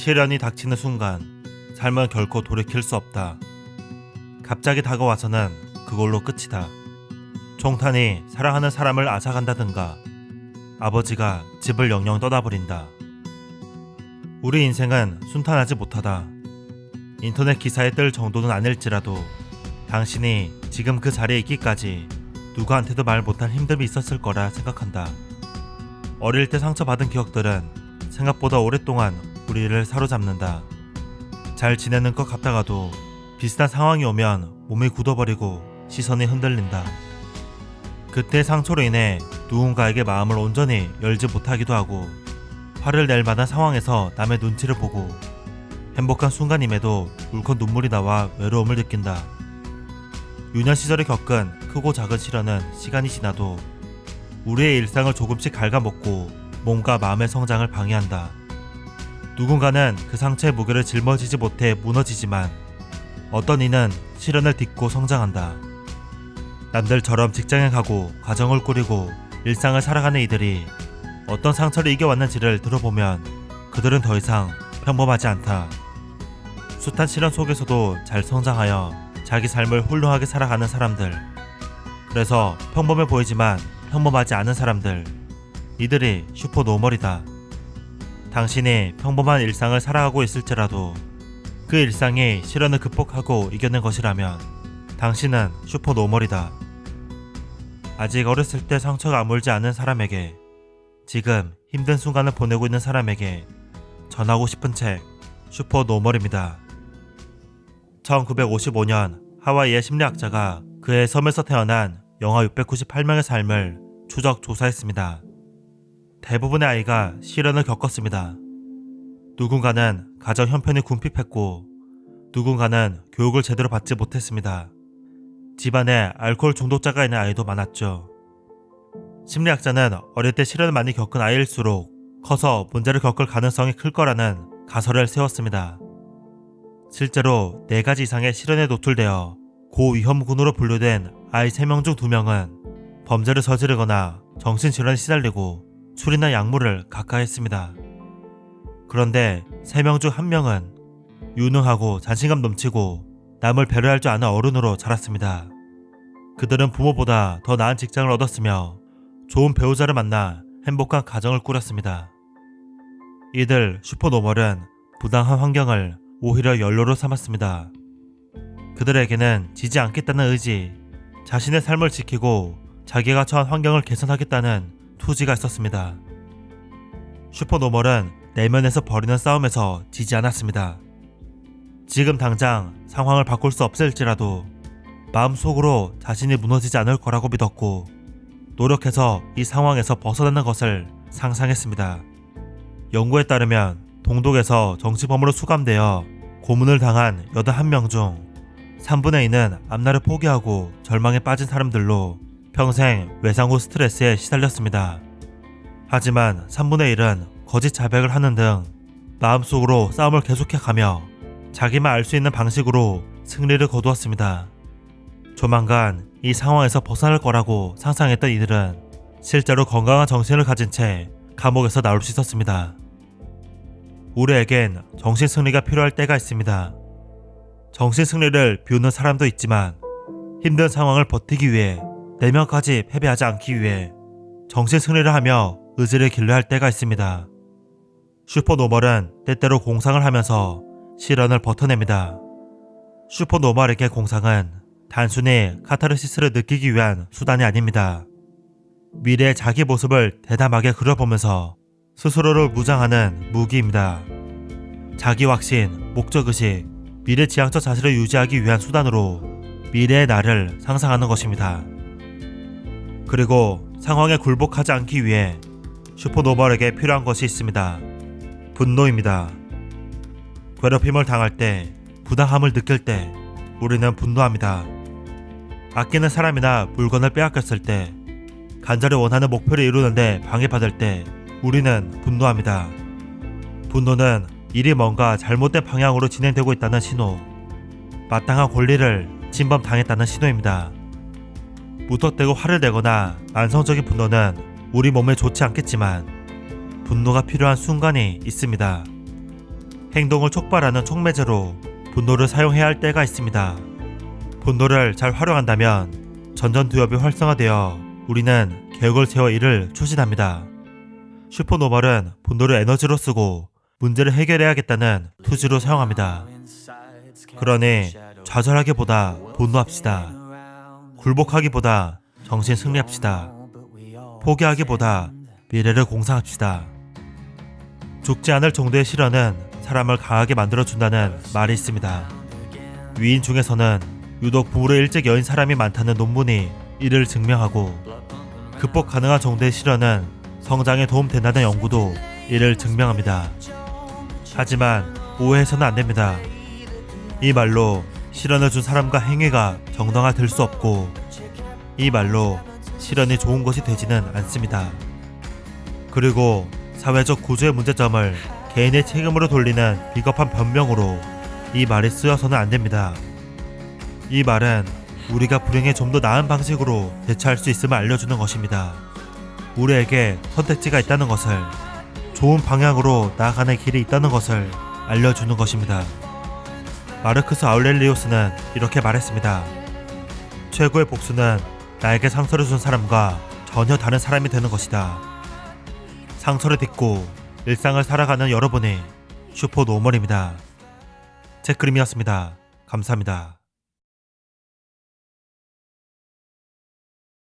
시련이 닥치는 순간 삶은 결코 돌이킬 수 없다. 갑자기 다가와서는 그걸로 끝이다. 총탄이 사랑하는 사람을 앗아간다든가 아버지가 집을 영영 떠나버린다. 우리 인생은 순탄하지 못하다. 인터넷 기사에 뜰 정도는 아닐지라도 당신이 지금 그 자리에 있기까지 누구한테도 말 못할 힘듦이 있었을 거라 생각한다. 어릴 때 상처받은 기억들은 생각보다 오랫동안 우리를 사로잡는다. 잘 지내는 것 같다가도 비슷한 상황이 오면 몸이 굳어버리고 시선이 흔들린다. 그때 상처로 인해 누군가에게 마음을 온전히 열지 못하기도 하고 화를 낼 만한 상황에서 남의 눈치를 보고 행복한 순간임에도 울컥 눈물이 나와 외로움을 느낀다. 유년 시절에 겪은 크고 작은 시련은 시간이 지나도 우리의 일상을 조금씩 갉아먹고 몸과 마음의 성장을 방해한다. 누군가는 그 상처의 무게를 짊어지지 못해 무너지지만 어떤 이는 시련을 딛고 성장한다. 남들처럼 직장에 가고 가정을 꾸리고 일상을 살아가는 이들이 어떤 상처를 이겨왔는지를 들어보면 그들은 더 이상 평범하지 않다. 숱한 시련 속에서도 잘 성장하여 자기 삶을 훌륭하게 살아가는 사람들. 그래서 평범해 보이지만 평범하지 않은 사람들. 이들이 슈퍼 노멀이다. 당신이 평범한 일상을 살아가고 있을지라도 그 일상이 시련을 극복하고 이겨낸 것이라면 당신은 슈퍼 노멀이다. 아직 어렸을 때 상처가 아물지 않은 사람에게 지금 힘든 순간을 보내고 있는 사람에게 전하고 싶은 책 슈퍼 노멀입니다. 1955년 하와이의 심리학자가 그의 섬에서 태어난 영하 698명의 삶을 추적 조사했습니다. 대부분의 아이가 시련을 겪었습니다. 누군가는 가정 형편이 궁핍했고 누군가는 교육을 제대로 받지 못했습니다. 집안에 알코올 중독자가 있는 아이도 많았죠. 심리학자는 어릴 때 시련을 많이 겪은 아이일수록 커서 문제를 겪을 가능성이 클 거라는 가설을 세웠습니다. 실제로 4가지 이상의 시련에 노출되어 고위험군으로 분류된 아이 3명 중 2명은 범죄를 저지르거나 정신질환에 시달리고 술이나 약물을 각하했습니다. 그런데 3명 중 1명은 유능하고 자신감 넘치고 남을 배려할 줄 아는 어른으로 자랐습니다. 그들은 부모보다 더 나은 직장을 얻었으며 좋은 배우자를 만나 행복한 가정을 꾸렸습니다. 이들 슈퍼노멀은 부당한 환경을 오히려 연료로 삼았습니다. 그들에게는 지지 않겠다는 의지, 자신의 삶을 지키고 자기가 처한 환경을 개선하겠다는 투지가 있었습니다. 슈퍼노멀은 내면에서 벌이는 싸움에서 지지 않았습니다. 지금 당장 상황을 바꿀 수 없을지라도 마음속으로 자신이 무너지지 않을 거라고 믿었고 노력해서 이 상황에서 벗어나는 것을 상상했습니다. 연구에 따르면 동독에서 정치범으로 수감되어 고문을 당한 81명 중 3분의 2는 앞날을 포기하고 절망에 빠진 사람들로 평생 외상 후 스트레스에 시달렸습니다. 하지만 3분의 1은 거짓 자백을 하는 등 마음속으로 싸움을 계속해 가며 자기만 알 수 있는 방식으로 승리를 거두었습니다. 조만간 이 상황에서 벗어날 거라고 상상했던 이들은 실제로 건강한 정신을 가진 채 감옥에서 나올 수 있었습니다. 우리에겐 정신 승리가 필요할 때가 있습니다. 정신 승리를 비우는 사람도 있지만 힘든 상황을 버티기 위해 내면까지 패배하지 않기 위해 정신 승리를 하며 의지를 길러야 할 때가 있습니다. 슈퍼노멀은 때때로 공상을 하면서 시련을 버텨냅니다. 슈퍼노멀에게 공상은 단순히 카타르시스를 느끼기 위한 수단이 아닙니다. 미래의 자기 모습을 대담하게 그려보면서 스스로를 무장하는 무기입니다. 자기 확신, 목적의식, 미래 지향적 자세를 유지하기 위한 수단으로 미래의 나를 상상하는 것입니다. 그리고 상황에 굴복하지 않기 위해 슈퍼노멀에게 필요한 것이 있습니다. 분노입니다. 괴롭힘을 당할 때, 부당함을 느낄 때 우리는 분노합니다. 아끼는 사람이나 물건을 빼앗겼을 때, 간절히 원하는 목표를 이루는데 방해받을 때 우리는 분노합니다. 분노는 일이 뭔가 잘못된 방향으로 진행되고 있다는 신호, 마땅한 권리를 침범당했다는 신호입니다. 무턱대고 화를 내거나 만성적인 분노는 우리 몸에 좋지 않겠지만 분노가 필요한 순간이 있습니다. 행동을 촉발하는 촉매제로 분노를 사용해야 할 때가 있습니다. 분노를 잘 활용한다면 전전두엽이 활성화되어 우리는 계획을 세워 일을 추진합니다. 슈퍼노멀은 분노를 에너지로 쓰고 문제를 해결해야겠다는 투지로 사용합니다. 그러니 좌절하기보다 분노합시다. 굴복하기보다 정신 승리합시다. 포기하기보다 미래를 공상합시다. 죽지 않을 정도의 시련은 사람을 강하게 만들어준다는 말이 있습니다. 위인 중에서는 유독 부를 일찍 여인 사람이 많다는 논문이 이를 증명하고 극복 가능한 정도의 시련은 성장에 도움된다는 연구도 이를 증명합니다. 하지만 오해해서는 안 됩니다. 이 말로 시련을 준 사람과 행위가 정당화될 수 없고 이 말로 시련이 좋은 것이 되지는 않습니다. 그리고 사회적 구조의 문제점을 개인의 책임으로 돌리는 비겁한 변명으로 이 말이 쓰여서는 안 됩니다. 이 말은 우리가 불행에 좀 더 나은 방식으로 대처할 수 있음을 알려주는 것입니다. 우리에게 선택지가 있다는 것을, 좋은 방향으로 나아가는 길이 있다는 것을 알려주는 것입니다. 마르크스 아울렐리우스는 이렇게 말했습니다. 최고의 복수는 나에게 상처를 준 사람과 전혀 다른 사람이 되는 것이다. 상처를 딛고 일상을 살아가는 여러분이 슈퍼 노멀입니다. 제 그림이었습니다. 감사합니다.